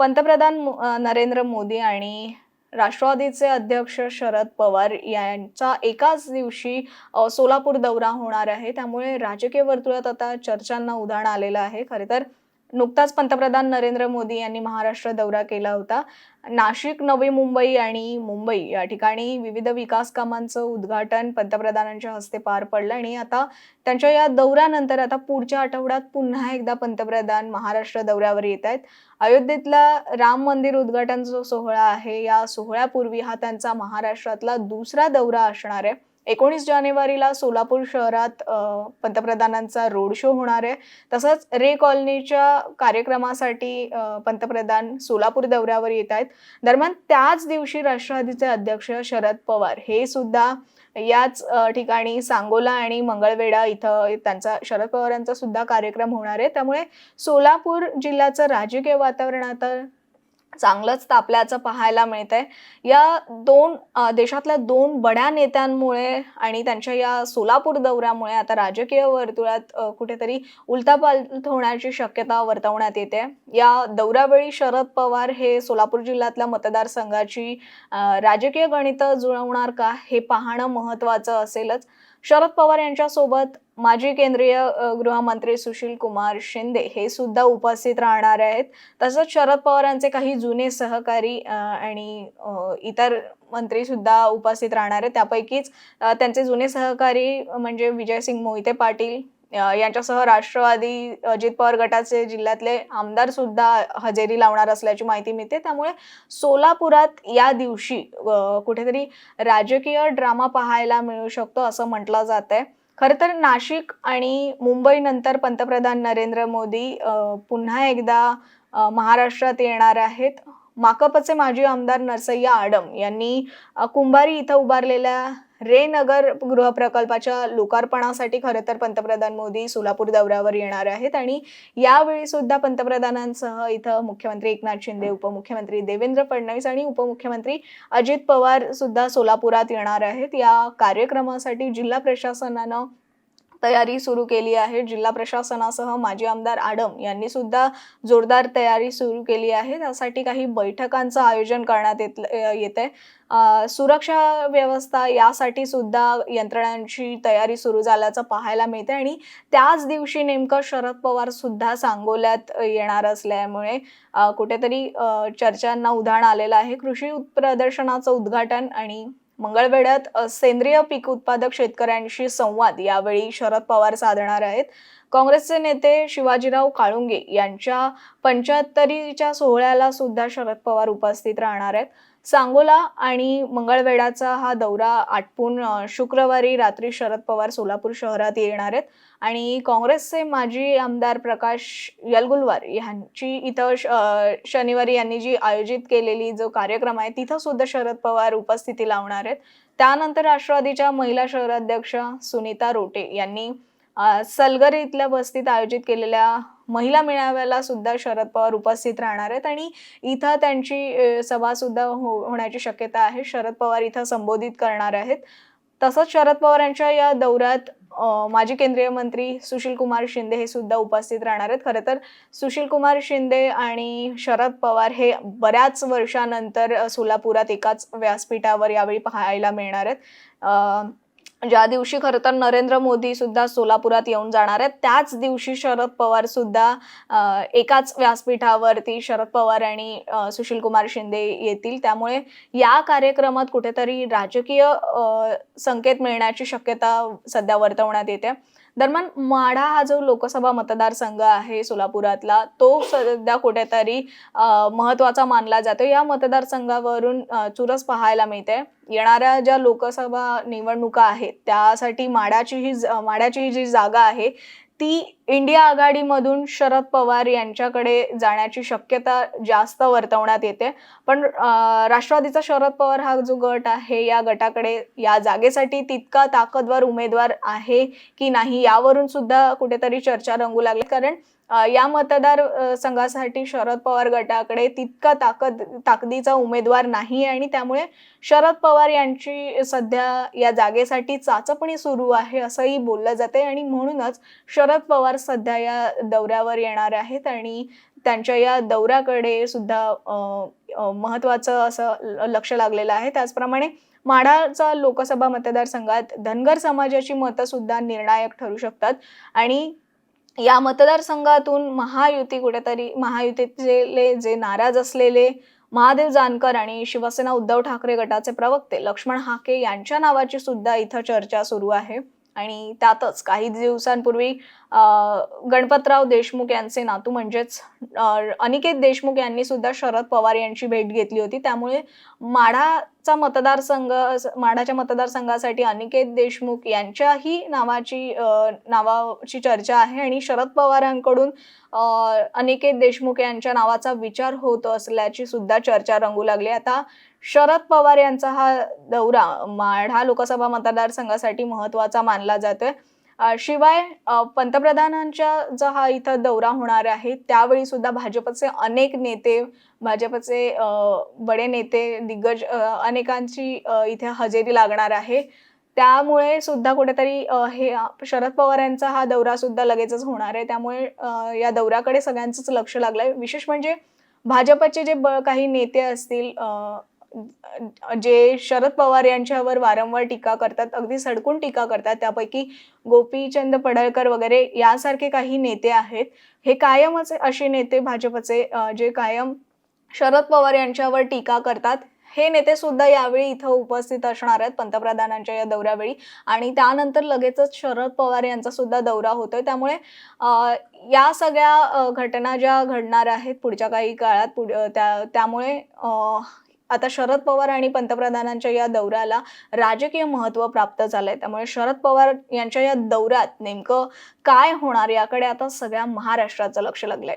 पंतप्रधान नरेंद्र मोदी आणि राष्ट्रवादीचे अध्यक्ष शरद पवार यांचा एकाच दिवशी सोलापूर दौरा होणार आहे. त्यामुळे राजकीय वर्तुळात आता चर्चांना उधाण आलेलं आहे. खरे तर नुकताच पंतप्रधान नरेंद्र मोदी यांनी महाराष्ट्र दौरा केला होता. नाशिक नवी मुंबई आणि मुंबई या ठिकाणी विविध विकास कामांचं उद्घाटन पंतप्रधानांच्या हस्ते पार पडलं आणि आता त्यांच्या या दौऱ्यानंतर आता पुढच्या आठवड्यात पुन्हा एकदा पंतप्रधान महाराष्ट्र दौऱ्यावर येत आहेत. अयोध्येतला राम मंदिर उद्घाटन जो सोहळा आहे या सोहळ्यापूर्वी हा त्यांचा महाराष्ट्रातला दुसरा दौरा असणार आहे. एकोणीस जानेवारीला सोलापूर शहरात पंतप्रधानांचा रोड शो होणार आहे. तसंच रे कॉलनीच्या कार्यक्रमासाठी पंतप्रधान सोलापूर दौऱ्यावर येत आहेत. दरम्यान त्याच दिवशी राष्ट्रवादीचे अध्यक्ष शरद पवार हे सुद्धा याच ठिकाणी सांगोला आणि मंगळवेढा इथं त्यांचा शरद पवारांचा सुद्धा कार्यक्रम होणार आहे. त्यामुळे सोलापूर जिल्ह्याचं राजकीय वातावरण आता चांगलंच तापल्याचं पाहायला मिळतंय. या दोन देशातल्या दोन बड्या नेत्यांमुळे आणि त्यांच्या या सोलापूर दौऱ्यामुळे आता राजकीय वर्तुळात कुठेतरी उलथापालथ होण्याची शक्यता वर्तवण्यात येते. या दौऱ्यावेळी शरद पवार हे सोलापूर जिल्ह्यातल्या मतदारसंघाची राजकीय गणितं जुळवणार का हे पाहणं महत्त्वाचं असेलच. शरद पवार यांच्यासोबत माजी केंद्रीय गृहमंत्री सुशील कुमार शिंदे हे सुद्धा उपस्थित राहणार आहेत. तसंच शरद पवारांचे काही जुने सहकारी आणि इतर मंत्री सुद्धा उपस्थित राहणार आहेत. त्यापैकीच त्यांचे जुने सहकारी म्हणजे विजयसिंग मोहिते पाटील यांच्यासह राष्ट्रवादी अजित पवार गटाचे जिल्ह्यातले आमदार सुद्धा हजेरी लावणार असल्याची माहिती मिळते. त्यामुळे सोलापुरात या दिवशी कुठेतरी राजकीय ड्रामा पाहायला मिळू शकतो असं म्हटलं जात आहे खरं तर नाशिक आणि मुंबईनंतर पंतप्रधान नरेंद्र मोदी पुन्हा एकदा महाराष्ट्रात येणार आहेत. माकपचे माजी आमदार नरसय्या आडम यांनी कुंभारी इथं उभारलेल्या रे नगर गृहप्रकल्पाच्या लोकार्पणासाठी खरं तर पंतप्रधान मोदी सोलापूर दौऱ्यावर येणार आहेत आणि यावेळी सुद्धा पंतप्रधानांसह इथं मुख्यमंत्री एकनाथ शिंदे उपमुख्यमंत्री देवेंद्र फडणवीस आणि उपमुख्यमंत्री अजित पवार सुद्धा सोलापुरात येणार आहेत. या कार्यक्रमासाठी जिल्हा प्रशासनानं तयारी सुरू केली आहे. जिल्हा प्रशासनासह माजी आमदार आडम यांनी सुद्धा जोरदार तयारी सुरू केली आहे. त्यासाठी काही बैठकांचं आयोजन करण्यात येत येत आहे सुरक्षा व्यवस्था यासाठी सुद्धा यंत्रणांची तयारी सुरू झाल्याचं पाहायला मिळते आणि त्याच दिवशी नेमकं शरद पवार सुद्धा सांगोल्यात येणार असल्यामुळे कुठेतरी चर्चांना उधाण आलेलं आहे. कृषी प्रदर्शनाचं उद्घाटन आणि मंगळवेढ्यात सेंद्रिय पीक उत्पादक शेतकऱ्यांशी संवाद यावेळी शरद पवार साधणार आहेत. काँग्रेसचे नेते शिवाजीराव काळुंगे यांच्या पंच्याहत्तरीच्या सोहळ्याला सुद्धा शरद पवार उपस्थित राहणार आहेत. सांगोला आणि मंगळवेढाचा हा दौरा आटपून शुक्रवारी रात्री शरद पवार सोलापूर शहरात येणार आहेत. आणि काँग्रेसचे माजी आमदार प्रकाश यलगुलवार यांची इथं श- शनिवारी यांनी जी आयोजित केलेली जो कार्यक्रम आहे तिथं सुद्धा शरद पवार उपस्थिती लावणार आहेत. त्यानंतर राष्ट्रवादीच्या महिला शहराध्यक्ष सुनीता रोटे यांनी सलगर इथल्या वस्तीत आयोजित केलेल्या महिला मेळाव्याला सुद्धा शरद पवार उपस्थित राहणार आहेत आणि इथं त्यांची सभासुद्धा सभा सुद्धा हो होण्याची शक्यता आहे. शरद पवार इथं संबोधित करणार आहेत. तसंच शरद पवार यांच्या या दौऱ्यात माजी केंद्रीय मंत्री सुशील कुमार शिंदे हे सुद्धा उपस्थित राहणार आहेत. खरं तर सुशील कुमार शिंदे आणि शरद पवार हे बऱ्याच वर्षानंतर सोलापुरात एकाच व्यासपीठावर यावेळी पाहायला मिळणार आहेत. म्हणजे ज्या दिवशी खरं तर नरेंद्र मोदी सुद्धा सोलापुरात येऊन जाणार आहेत त्याच दिवशी शरद पवार सुद्धा एकाच व्यासपीठावरती शरद पवार आणि सुशील कुमार शिंदे येतील. त्यामुळे या कार्यक्रमात कुठेतरी राजकीय संकेत मिळण्याची शक्यता सध्या वर्तवण्यात येते. दरम्यान माढा हा जो लोकसभा मतदारसंघ आहे सोलापुरातला तो सध्या कुठेतरी महत्त्वाचा मानला जातो. या मतदारसंघावरून चुरस पाहायला मिळते. येणाऱ्या ज्या लोकसभा निवडणुका आहेत त्यासाठी माड्याची ही माढ्याची माड्याची ही जी जागा आहे ती इंडिया आघाडीमधून शरद पवार यांच्याकडे जाण्याची शक्यता जास्त वर्तवण्यात येते. पण राष्ट्रवादीचा शरद पवार हा जो गट आहे या गटाकडे या जागेसाठी तितका ताकदवर उमेदवार आहे की नाही यावरून सुद्धा कुठेतरी चर्चा रंगू लागली. कारण या मतदार संघासाठी शरद पवार गटाकडे तितका ताकद ताकदीचा उमेदवार नाही आणि त्यामुळे शरद पवार यांची सध्या या जागेसाठी चाचपणी सुरू आहे असंही बोललं जाते आणि म्हणूनच शरद पवार सध्या या दौऱ्यावर येणार आहेत आणि त्यांच्या या दौऱ्याकडे सुद्धा महत्वाचं महत्त्वाचं असं ल- लक्ष लागलेलं आहे. त्याचप्रमाणे माढाचा लोकसभा मतदारसंघात धनगर समाजाची मतं सुद्धा निर्णायक ठरू शकतात आणि या मतदारसंघातून महायुती कुठेतरी महायुतीतले जे नाराज असलेले महादेव जानकर आणि शिवसेना उद्धव ठाकरे गटाचे प्रवक्ते लक्ष्मण हाके यांच्या नावाची सुद्धा इथं चर्चा सुरू आहे. आणि त्यातच काही दिवसांपूर्वी गणपतराव देशमुख यांचे नातू म्हणजेच अनिकेत देशमुख यांनी सुद्धा शरद पवार यांची भेट घेतली होती. त्यामुळे माढा चा मतदारसंघ माढाच्या मतदारसंघासाठी अनिकेत देशमुख यांच्याही नावाची नावाची चर्चा आहे आणि शरद पवारांकडून अनिकेत देशमुख यांच्या नावाचा विचार होत असल्याची सुद्धा चर्चा रंगू लागली. आता शरद पवार यांचा हा दौरा माढा लोकसभा मतदारसंघासाठी महत्त्वाचा मानला जातोय. शिवाय पंतप्रधानांच्या जो हा इथं दौरा होणार आहे त्यावेळी सुद्धा भाजपचे अनेक नेते भाजपचे बडे नेते दिग्गज अनेकांची इथे हजेरी लागणार आहे. त्यामुळे सुद्धा कुठेतरी हे शरद पवार यांचा हा दौरा सुद्धा लगेचच होणार आहे. त्यामुळे या दौऱ्याकडे सगळ्यांचंच लक्ष लागलंय. विशेष म्हणजे भाजपचे जे ब काही नेते असतील जे शरद पवार यांच्यावर वारंवार टीका करतात अगदी सडकून टीका करतात त्यापैकी गोपीचंद पडळकर वगैरे यासारखे काही नेते आहेत. हे कायमच असे नेते भाजपचे जे कायम शरद पवार यांच्यावर टीका करतात हे नेते सुद्धा यावेळी इथं उपस्थित असणार आहेत पंतप्रधानांच्या या दौऱ्यावेळी. आणि त्यानंतर लगेचच शरद पवार यांचा सुद्धा दौरा होतोय. त्यामुळे या सगळ्या घटना ज्या घडणार आहेत पुढच्या काही काळात पुढ त्या त्यामुळे आता शरद पवार आणि पंतप्रधानांच्या या दौऱ्याला राजकीय महत्त्व प्राप्त झालंय. त्यामुळे शरद पवार यांच्या या दौऱ्यात नेमकं काय होणार याकडे आता सगळ्या महाराष्ट्राचं लक्ष लागलंय.